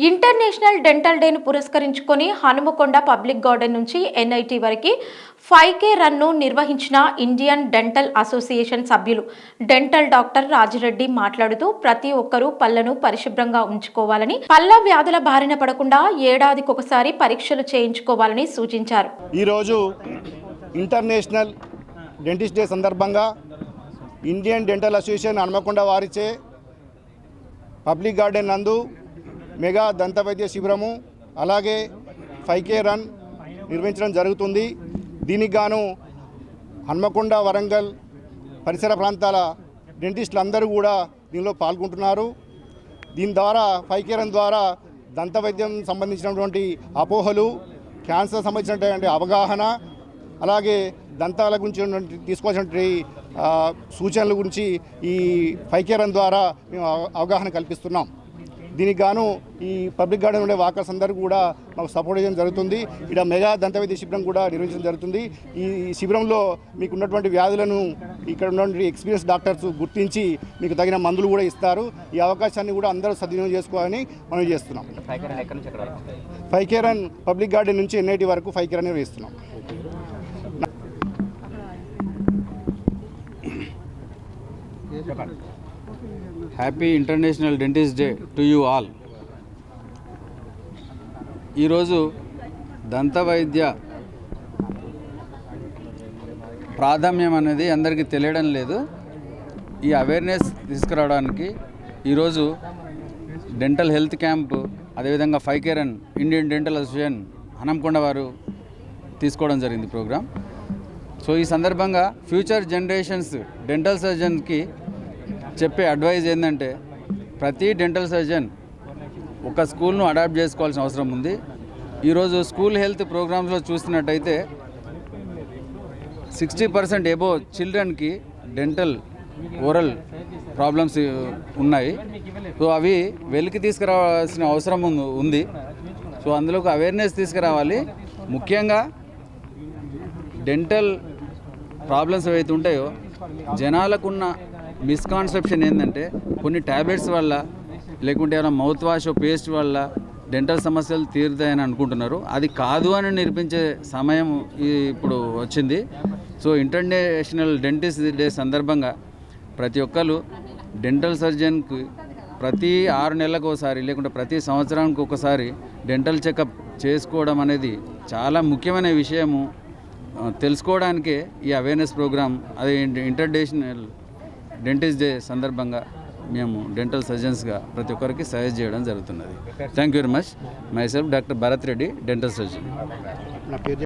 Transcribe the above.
International dental డేను పురస్కరించుకొని Hanamkonda public garden నుంచి ఎన్ఐటి వరకు ఫైవ్ కే రన్ను నిర్వహించిన ఇండియన్ డెంటల్ అసోసియేషన్ సభ్యులు డెంటల్ డాక్టర్ రాజిరెడ్డి మాట్లాడుతూ ప్రతి ఒక్కరూ పళ్ళను పరిశుభ్రంగా ఉంచుకోవాలని పళ్ళ వ్యాధుల బారిన పడకుండా ఏడాదికొకసారి పరీక్షలు చేయించుకోవాలని సూచించారు. ఈరోజు ఇంటర్నేషనల్ డెంటిస్ట్ డే సందర్భంగా ఇండియన్ డెంటల్ అసోసియేషన్ హనుమకొండ వారిచే పబ్లిక్ గార్డెన్ నందు మెగా దంత వైద్య శిబిరము అలాగే ఫైవ్ కే రన్ నిర్వహించడం జరుగుతుంది. దీనికి గాను హన్మకొండ వరంగల్ పరిసర ప్రాంతాల డెంటిస్టులు అందరూ కూడా దీనిలో పాల్గొంటున్నారు. దీని ద్వారా ఫైవ్ కే రన్ ద్వారా దంత వైద్యం సంబంధించినటువంటి అపోహలు క్యాన్సర్ సంబంధించినటువంటి అవగాహన అలాగే దంతాల గురించి తీసుకోవాల్సినటువంటి సూచనల గురించి ఈ ఫైవ్ రన్ ద్వారా మేము అవ- అవగాహన కల్పిస్తున్నాం. దీనికి గాను ఈ పబ్లిక్ గార్డెన్ ఉండే వాకర్స్ అందరూ కూడా మాకు సపోర్ట్ చేయడం జరుగుతుంది. ఇక్కడ మెగా దంత వైద్య శిబిరం కూడా నిర్వహించడం జరుగుతుంది. ఈ శిబిరంలో మీకు ఉన్నటువంటి వ్యాధులను ఇక్కడ ఉన్నటువంటి ఎక్స్పీరియన్స్ డాక్టర్స్ గుర్తించి మీకు తగిన మందులు కూడా ఇస్తారు. ఈ అవకాశాన్ని కూడా అందరూ సద్వినియోగం చేసుకోవాలని మనం చేస్తున్నాం. ఫైవ్ కెరన్ ఎక్కడి నుంచి ఎక్కడ వరకు five K run public garden నుంచి ఎన్ఐటి వరకు ఫైవ్ కే రన్ నిర్వహిస్తున్నాం. Happy international dentist day to you all ఈరోజు దంత వైద్య ప్రాధాన్యం అనేది అందరికీ తెలియడం లేదు. ఈ అవేర్నెస్ తీసుకురావడానికి ఈరోజు డెంటల్ హెల్త్ క్యాంప్ అదేవిధంగా five K run K run Indian dental association Hanamkonda వారు తీసుకోవడం జరిగింది ప్రోగ్రామ్ సో ఈ సందర్భంగా ఫ్యూచర్ జనరేషన్స్ డెంటల్ సర్జన్కి చెప్పే అడ్వైజ్ ఏంటంటే ప్రతి డెంటల్ సర్జన్ ఒక స్కూల్ను అడాప్ట్ చేసుకోవాల్సిన అవసరం ఉంది. ఈరోజు స్కూల్ హెల్త్ ప్రోగ్రామ్స్లో చూసినట్టయితే సిక్స్టీ పర్సెంట్ ఎబో చిల్డ్రన్కి డెంటల్ ఓరల్ ప్రాబ్లమ్స్ ఉన్నాయి. సో అవి వెలికి తీసుకురావాల్సిన అవసరం ఉంది- ఉంది. సో అందులోకి అవేర్నెస్ తీసుకురావాలి. ముఖ్యంగా డెంటల్ ప్రాబ్లమ్స్ ఏవైతే ఉంటాయో జనాలకున్న మిస్కాన్సెప్షన్ ఏంటంటే కొన్ని ట్యాబ్లెట్స్ వల్ల లేకుంటే ఏమైనా మౌత్ వాష్ పేస్ట్ వల్ల డెంటల్ సమస్యలు తీరుతాయని అనుకుంటున్నారు. అది కాదు అని నిరూపించే సమయం ఇప్పుడు వచ్చింది. సో ఇంటర్నేషనల్ డెంటిస్ట్ డే సందర్భంగా ప్రతి ఒక్కరు డెంటల్ సర్జన్కి ప్రతి ఆరు నెలలకు ఒకసారి లేకుంటే ప్రతి సంవత్సరానికి ఒకసారి డెంటల్ చెకప్ చేసుకోవడం అనేది చాలా ముఖ్యమైన విషయము. తెలుసుకోవడానికే ఈ అవేర్నెస్ ప్రోగ్రామ్ అది ఇంటర్నేషనల్ డెంటిస్ట్ డే సందర్భంగా మేము డెంటల్ సర్జన్స్గా ప్రతి ఒక్కరికి సజెస్ట్ చేయడం జరుగుతున్నది. Thank you very much myself doctor Bharat Reddy dental surgeon